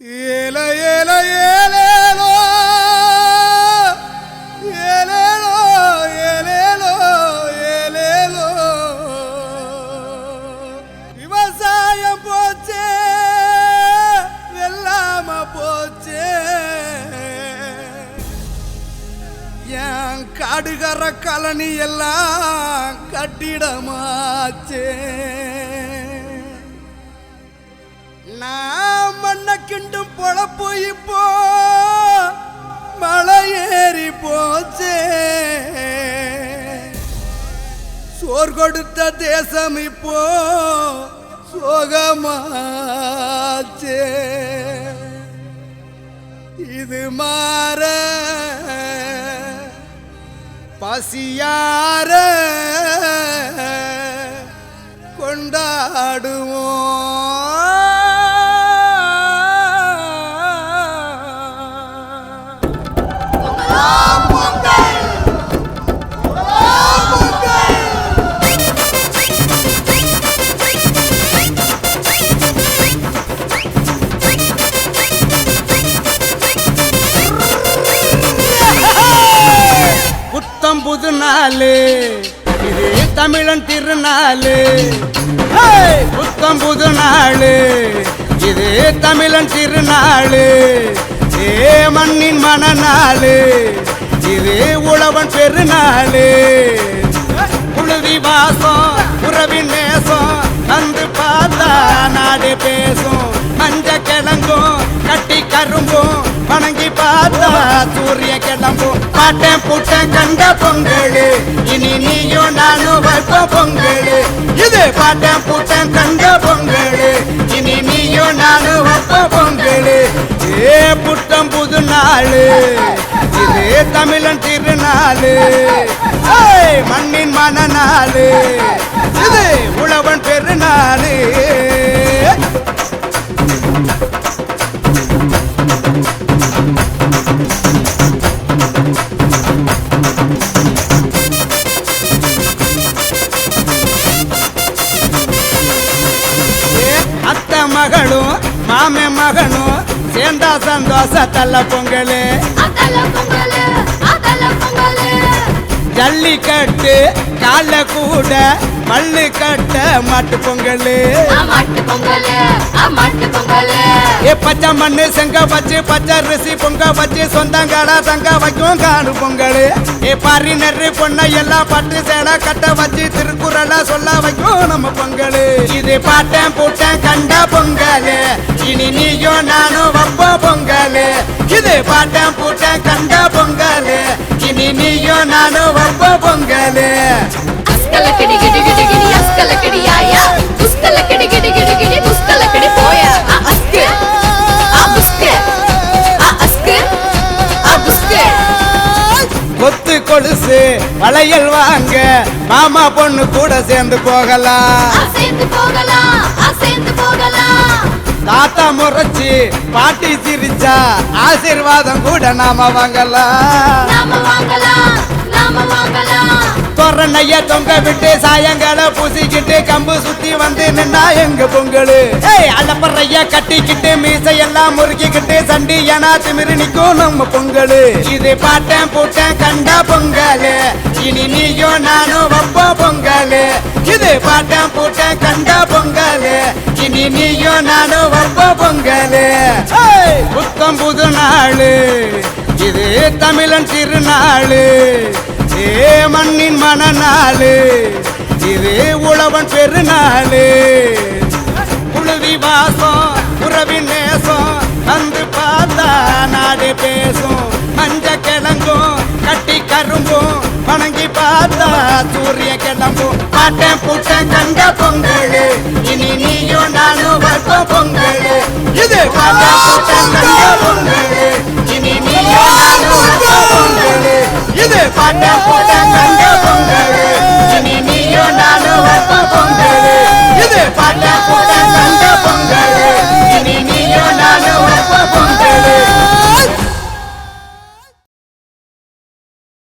ஏல ஏல ஏலேலோ. ஏலேலோ ஏலேலோ ஏலேலோ. விவசாயம் போச்சே வெல்லாம போச்சே. என் காடுகர கலனி எல்லாம் கட்டிடமாச்சே. நாம மண்ண கிண்டும் மலை ஏறி போச்சே. சோர் கொடுத்த தேசம் இப்போ சோகமாச்சே. இது மாற பசியார கொண்டாடுவோம். புது நாளு இது தமிழன் திருநாளு. ஹேய்! புத்தம் புது நாளு இது தமிழன் திருநாளு. ஏ மண்ணின் மனநாளு. இது உழவன் பெருநாளு. புழுதி வாசம் உறவின் நேசம் வந்து பார்த்தா நாடு பேசும். மஞ்ச கிழங்கும் கட்டி கரும்பும் வணங்கி பார்த்தா சூரிய கிளம்பும் பாட்டேன் பூட்டேன் கண்ட பொங்கலு. இனி நீயும் நானும் வைப்ப பொங்கலு. இது பாட்டேன் பூட்டேன் கண்ட பொங்கலு. இனி நீயும் நானும் வைப்ப பொங்கலு. ஏ புட்டம் புது நாளு. இது தமிழன் திருநாளு. ஏய், மண்ணின் மனநாளு. இது உழவன் சேர்ந்தா சந்தோஷ தள்ள பொங்கலு ஜல்லிக்கட்டு கால கூட மல்லு கட்ட மாட்டு பொங்கலு. ஏ பச்சை மண்ணு செங்க வச்சு பச்சை ரிசி பொங்க வச்சு சொந்தங்கடா தங்க வைக்கும் காடு பொங்கல். ஏ பாரி நெரு பொண்ணை எல்லாம் பட்டு சேலை கட்ட வச்சு திருக்குறள சொல்ல வைக்கும் நம்ம பொங்கல். இது பாட்டேன் பூட்டேன் கண்ட பொங்கல். இனி நீயும் நானும் பொங்கல். இது பாட்டேன் பூட்டேன் கண்ட பொங்கல். இனி நீயும் நானும் வப்ப பொங்கல். அஸ்கல கிடி கிடி கிடி கிடி அஸ்கல கிடி ஆயா. துஸ்கல கிடி கிடி கிடி கிடி துஸ்கல கிடி போயா. அஸ்கு. அ புஸ்கு அஸ்கு. புஸ்கு கொத்து கொலுசு வளையல் வாங்க. மாமா பொண்ணு கூட சேர்ந்து போகலாம். அசைந்து போகலாம். தாத்தா முறைச்சு பாட்டி சிரிச்சா ஆசீர்வாதம் கூட நாம வாங்கலாம். தொரணைய தொங்க விட்டு சாயங்கால பூசிக்கிட்டு கம்பு சுத்தி வந்து நின்னா எங்க பொங்கலு? ஏய் அலப்பறைய கட்டிக்கிட்டு மீசையெல்லாம் முறுக்கிக்கிட்டு சண்டி எனா திமிரு நிக்கும் நம்ம பொங்கலு. இது பாட்டேன் பூட்டேன் கண்டா பொங்கலு. இனி நீயும் நானும் வப்போ பொங்கலு. இது பாட்டேன் பூட்டேன் கண்டா பொங்கலு. இனி நீயும் நானும் பொங்கலு. புத்தம் புது நாளு. இது தமிழன் திருநாளு. ஏ மண்ணின் மனநாளு. இது உழவன் பெருநாளு. புழுதி வாசம் உறவின் நேசம் வந்து வணங்கி பார்த்தா சூரிய கிளம்பும் பாட்டேன் பூட்டேன் கண்ட பொங்கல். இனி நீயும் நானும் வைப்போம் பொங்கல். இது பாட்டேன் பூட்டேன் கண்ட பொங்கலு.